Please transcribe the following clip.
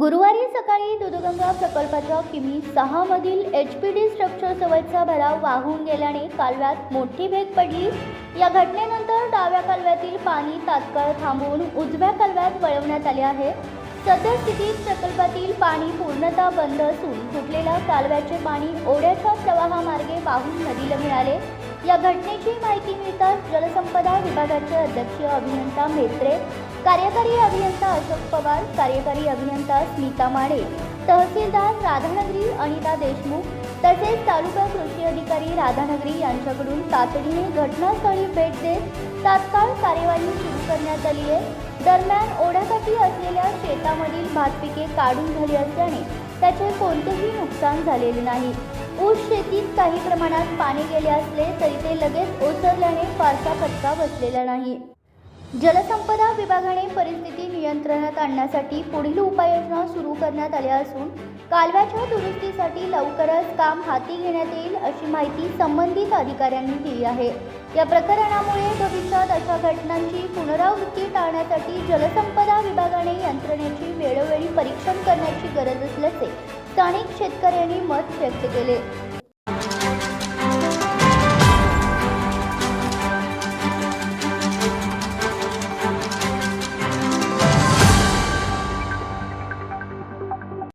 गुरुवारी सकाळी दुधगंगा प्रकल्पाच्या किमी सहामधील एच पी डी स्ट्रक्चर जवळचा भराव वाहून गेल्याने कालव्यात मोठी भेग पडली. या घटनेनंतर डाव्या कालव्यातील पाणी तात्काळ थांबवून उजव्या कालव्यात वळवण्यात आले आहे. सद्यस्थितीत प्रकल्पातील पाणी पूर्णतः बंद असून फुटलेल्या कालव्याचे पाणी ओढ्याच्या प्रवाहामार्गे वाहून नदीला मिळाले. या घटनेची माहिती मिळताच जलसंपदा विभागाचे अध्यक्ष अभियंता मेत्रे कार्यकारी अभियंता अशोक पवार कार्यकारी अभियंता स्मिता माडे तहसीलदार राधानगरी अनिता देशमुख तसेच तालुका कृषी अधिकारी राधानगरी यांच्याकडून तातडीने घटनास्थळी भेट देत तात्काळ कार्यवाही सुरू करण्यात आली आहे. दरम्यान ओढ्याकाठी असलेल्या शेतामधील भात पिके काढून झाली असल्याने त्याचे कोणतेही नुकसान झालेले नाही. ऊस शेतीत काही प्रमाणात पाणी गेले असले तरी ते लगेच ओसरल्याने फारसा फटका बसलेला नाही. जलसंपदा विभागाने परिस्थिती नियंत्रणात आणण्यासाठी पुढील उपाययोजना सुरू करण्यात आल्या असून कालव्याच्या दुरुस्तीसाठी लवकरच काम हाती घेण्यात येईल अशी माहिती संबंधित अधिकाऱ्यांनी दिली आहे. या प्रकरणामुळे भविष्यात अशा घटनांची पुनरावृत्ती टाळण्यासाठी जलसंपदा विभागाने यंत्रणेची वेळोवेळी परीक्षण करण्याची गरज असल्याचे स्थानिक शेतकऱ्यांनी मत व्यक्त केले.